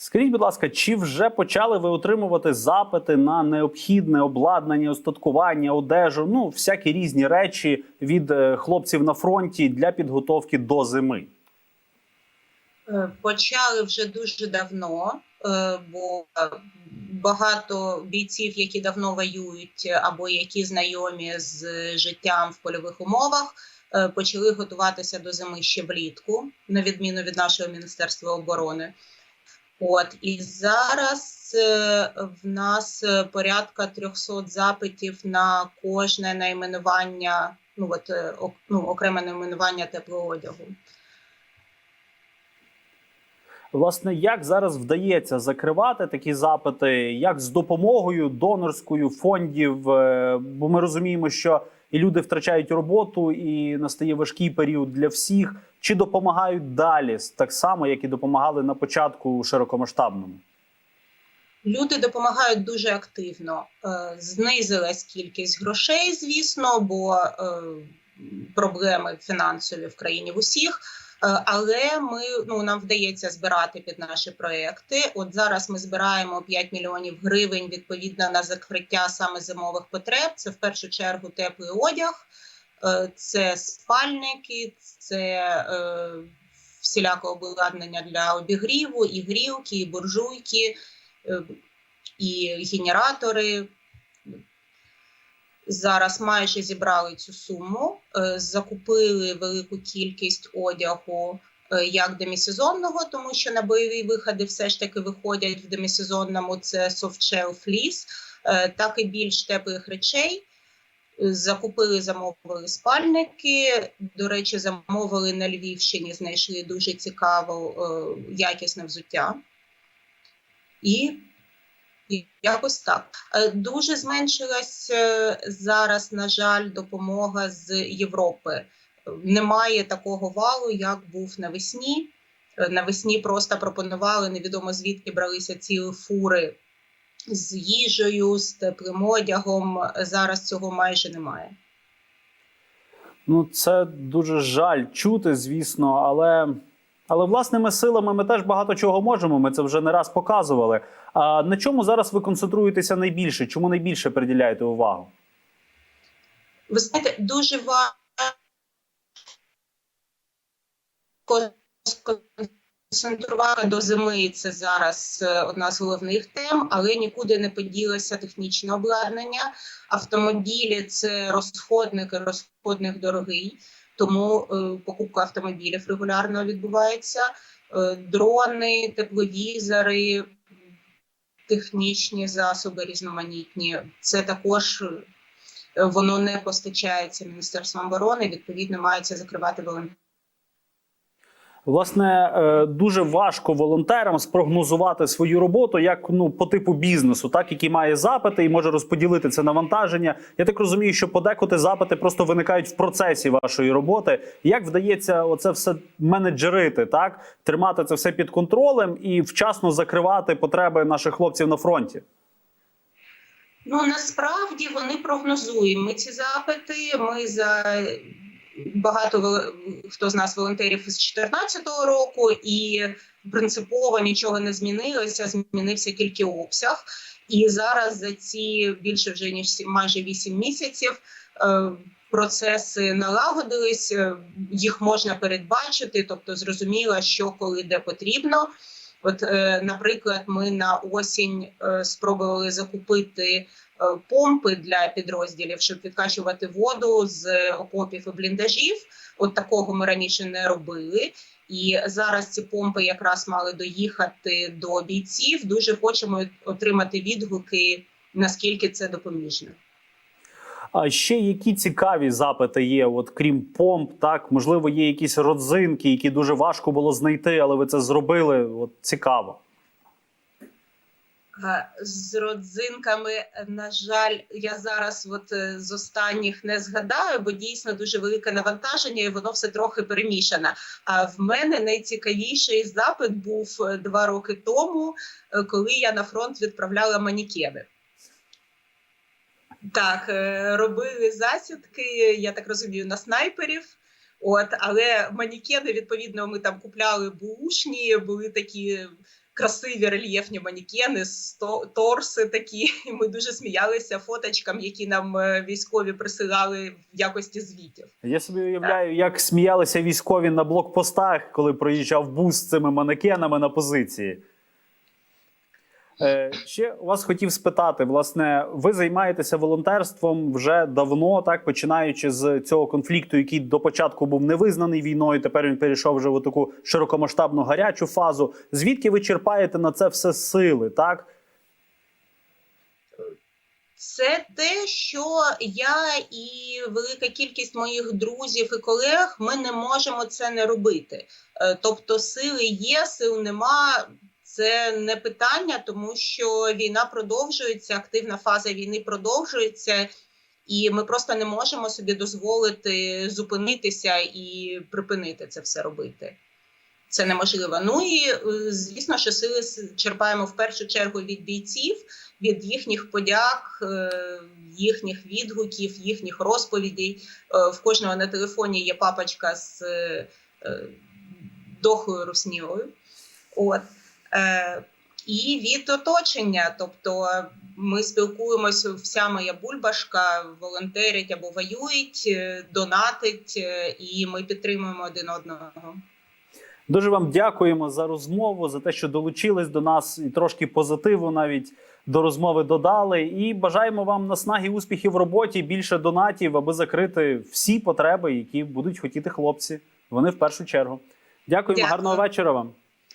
Скажіть, будь ласка, чи вже почали ви отримувати запити на необхідне обладнання, остаткування, одежу, ну всякі різні речі від е, хлопців на фронті для підготовки до зими? Е, Почали вже дуже давно, е, бо багато бійців, які давно воюють або які знайомі з життям в польових умовах, почали готуватися до зими ще влітку, на відміну від нашого міністерства оборони. От і зараз е, в нас е, порядка 300 запитів на кожне найменування, ну от е, ок- ну, окреме найменування теплого одягу. Власне, як зараз вдається закривати такі запити, як з допомогою донорською фондів? Е, Бо ми розуміємо, що і люди втрачають роботу, і настає важкий період для всіх. Чи допомагають далі так само, як і допомагали на початку широкомасштабному? Люди допомагають дуже активно. Е, Знизилась кількість грошей, звісно, бо е, проблеми фінансові в країні в усіх. Е, Але ми ну нам вдається збирати під наші проекти. От зараз ми збираємо 5 мільйонів гривень відповідно на закриття саме зимових потреб. Це в першу чергу теплий одяг, це спальники, це е, всіляке обладнання для обігріву, і грілки, і буржуйки е, і генератори. Зараз майже зібрали цю суму, е, закупили велику кількість одягу е, як демісезонного, тому що на бойові виходи все ж таки виходять в демісезонному це софтшел фліс, е, так і більш теплих речей. Закупили, замовили спальники. До речі, замовили на Львівщині, знайшли дуже цікаво е, якісне взуття. І якось так. Е, Дуже зменшилась е, зараз, на жаль, допомога з Європи. Немає такого валу, як був навесні. Навесні просто пропонували невідомо звідки бралися цілі фури з їжею, з теплим одягом. Зараз цього майже немає. Ну, це дуже жаль чути, звісно, але, але власними силами ми теж багато чого можемо. Ми це вже не раз показували. А на чому зараз ви концентруєтеся найбільше? Чому найбільше приділяєте увагу? Ви знаєте, дуже важко сконцентрувати до зими. Це зараз е, одна з головних тем, але нікуди не поділося технічне обладнання. Автомобілі це розходник, розходник дорогий, тому е, покупка автомобілів регулярно відбувається. Е, дрони, тепловізори, технічні засоби різноманітні. Це також воно не постачається Міністерством оборони. Відповідно, мається закривати волонтери. Власне, е, дуже важко волонтерам спрогнозувати свою роботу як ну по типу бізнесу, так який має запити і може розподілити це навантаження. Я так розумію, що подекуди запити просто виникають в процесі вашої роботи. Як вдається оце все менеджерити, так тримати це все під контролем і вчасно закривати потреби наших хлопців на фронті? Ну насправді вони прогнозують. Ми ці запити. Ми за багато хто з нас волонтерів із 2014 року, і принципово нічого не змінилося. Змінився тільки обсяг. І зараз за ці більше вже ніж майже 8 місяців. е, Процеси налагодились, е, їх можна передбачити, тобто зрозуміло, що коли де потрібно. От, е, наприклад, ми на осінь спробували закупити помпи для підрозділів, щоб відкачувати воду з окопів і бліндажів. От такого ми раніше не робили. І зараз ці помпи якраз мали доїхати до бійців. Дуже хочемо отримати відгуки, наскільки це допоміжно. А ще які цікаві запити є? От крім помп, так можливо, є якісь родзинки, які дуже важко було знайти, але ви це зробили. От цікаво. Е, З родзинками, е, на жаль, я зараз от е, з останніх не згадаю, бо дійсно дуже велике навантаження, і воно все трохи перемішане. А в мене найцікавіший запит був два роки тому, коли я на фронт відправляла манікени. Так, робили засідки, я так розумію, на снайперів. От, але манікени, відповідно, ми там купляли бушні, були такі красиві рельєфні манікени, торси такі. І ми дуже сміялися фоточкам, які нам е, військові присилали в якості звітів. Я собі уявляю, як сміялися військові на блокпостах, коли проїжджав бус з цими манекенами на позиції. Е, ще вас хотів спитати, власне, ви займаєтеся волонтерством вже давно, так починаючи з цього конфлікту, який до початку був не визнаний війною. Тепер він перейшов вже в таку широкомасштабну гарячу фазу. Звідки ви черпаєте на це все сили? Так Це те, що я і велика кількість моїх друзів і колег ми не можемо це не робити. Е, Тобто, сили є, сил нема. Це не питання, тому що війна продовжується, активна фаза війни продовжується, і ми просто не можемо собі дозволити зупинитися і припинити це все робити. Це неможливо. Ну і е, звісно, що сили черпаємо в першу чергу від бійців від їхніх подяк, е, їхніх відгуків, їхніх розповідей. Е, В кожного на телефоні є папочка з дохлою руснілою. От. Е, І від оточення, тобто ми спілкуємося, вся моя бульбашка волонтерять або воюють, е, донатить, е, і ми підтримуємо один одного. Дуже вам дякуємо за розмову, за те, що долучились до нас і трошки позитиву навіть до розмови додали. І бажаємо вам наснаги успіхів в роботі, більше донатів, аби закрити всі потреби, які будуть хотіти хлопці. Вони в першу чергу. Дякуємо, Дякую. гарного вечора вам.